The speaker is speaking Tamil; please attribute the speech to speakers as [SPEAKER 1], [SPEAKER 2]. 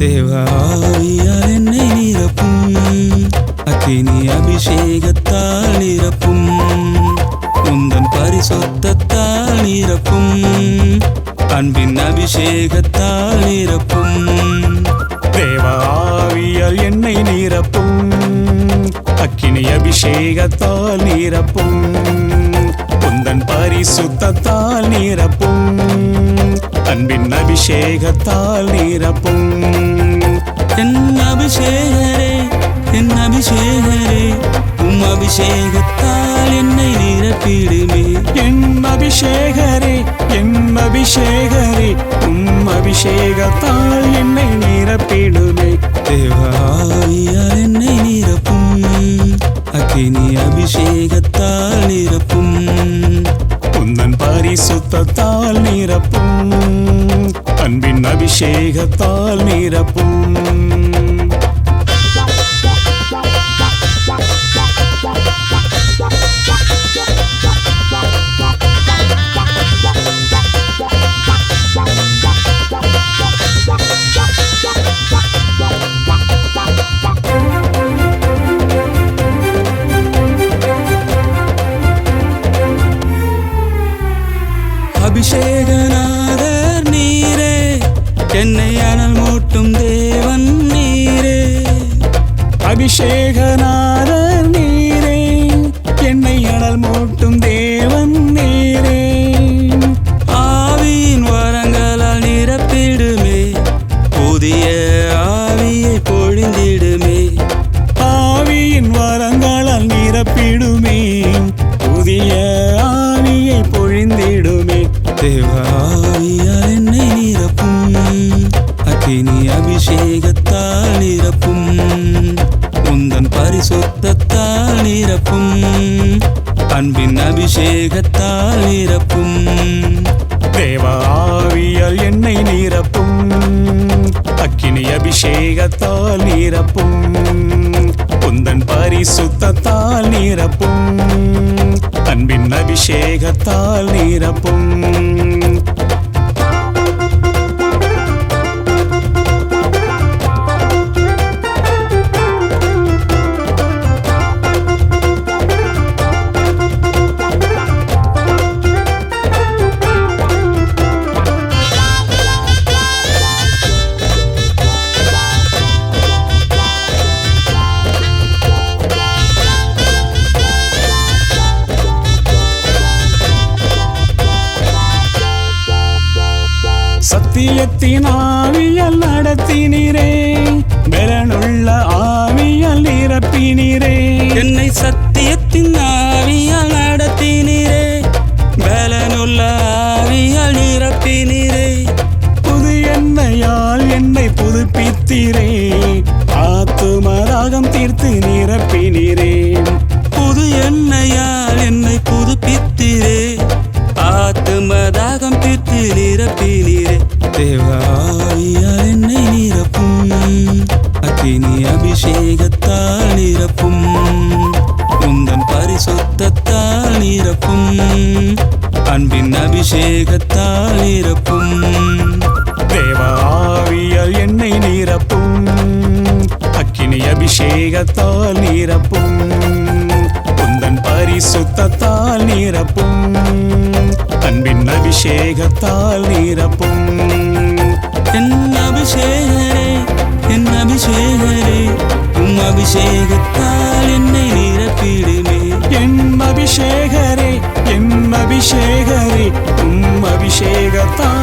[SPEAKER 1] தேவாவியால் என்னை நிரப்பும் அக்கினி அபிஷேகத்தால் நிரப்பும் உந்தன் பரிசுத்தத்தால் நிரப்பும் அன்பின் அபிஷேகத்தால் நிரப்பும்
[SPEAKER 2] தேவாவியல் என்னை நிரப்பும் அக்கினி அபிஷேகத்தால் நிரப்பும் உந்தன் பரிசுத்தால் நிரப்பும் அன்பின் அபிஷேகத்தால் நிரப்பும்.
[SPEAKER 1] என் அபிஷேகரே என் அபிஷேகரே உம் அபிஷேகத்தால் என்னை நிரப்பிடுமே.
[SPEAKER 2] என் அபிஷேகரே என் அபிஷேகரே உம் அபிஷேகத்தால் என்னை நிரப்பிடுமே.
[SPEAKER 1] ரத்தத்தால் நிரப்பும்.
[SPEAKER 2] அன்பின் அபிஷேகத்தால் நிரப்பும்.
[SPEAKER 1] வரங்களால் புதிய ஆணியை பொழிந்திடுமே. தேவாயா என்னை நிரப்பும். அக்கினி அபிஷேகத்தால் நிரப்பும். உந்தன் பரிசுத்தத்தால் நிரப்பும். அன்பின் அபிஷேகத்தால் நிரப்பும்.
[SPEAKER 2] தேவாவியல் என்னை நிரப்பும். அக்கினி அபிஷேகத்தால் நிரப்பும். உந்தன் பரிசுத்தால் நிரப்பும். அன்பின் அபிஷேகத்தால் நிரப்பும். சத்தியத்தின் ஆவியல் நடத்தினீரே பலனுள்ள ஆவியல் நிரப்பினீரே.
[SPEAKER 1] என்னை சத்தியத்தின் ஆவியால் நடத்தினீரே பலனுள்ள ஆவியால் நிரப்பினீரே.
[SPEAKER 2] புது எண்ணெயால் என்னை புதுப்பித்தீரே ஆத்துமராகம் தீர்த்து நிரப்பினீரே.
[SPEAKER 1] புது எண்ணெயால் என்னை புதுப்பித்தீரே ஆத்துமதாகம் தீர்த்து நிரப்பினீரே. அபிஷேகத்தால் நிரப்பும். உந்தன் பரிசுத்தத்தால் நிரப்பும். அன்பின் அபிஷேகத்தால் நிரப்பும்.
[SPEAKER 2] தேவ ஆவியால் என்னை நிரப்பும். அக்கினி அபிஷேகத்தால் நிரப்பும். உந்தன் பரிசுத்தத்தால் நிரப்பும். அன்பின் அபிஷேகத்தால் நிரப்பும்.
[SPEAKER 1] என் அபிஷேகரே என் அபிஷேகரே உம் அபிஷேகத்தால் என்னை நிரப்பிடுமே.
[SPEAKER 2] என் அபிஷேகரே என் அபிஷேகரே உம் அபிஷேகத்தால்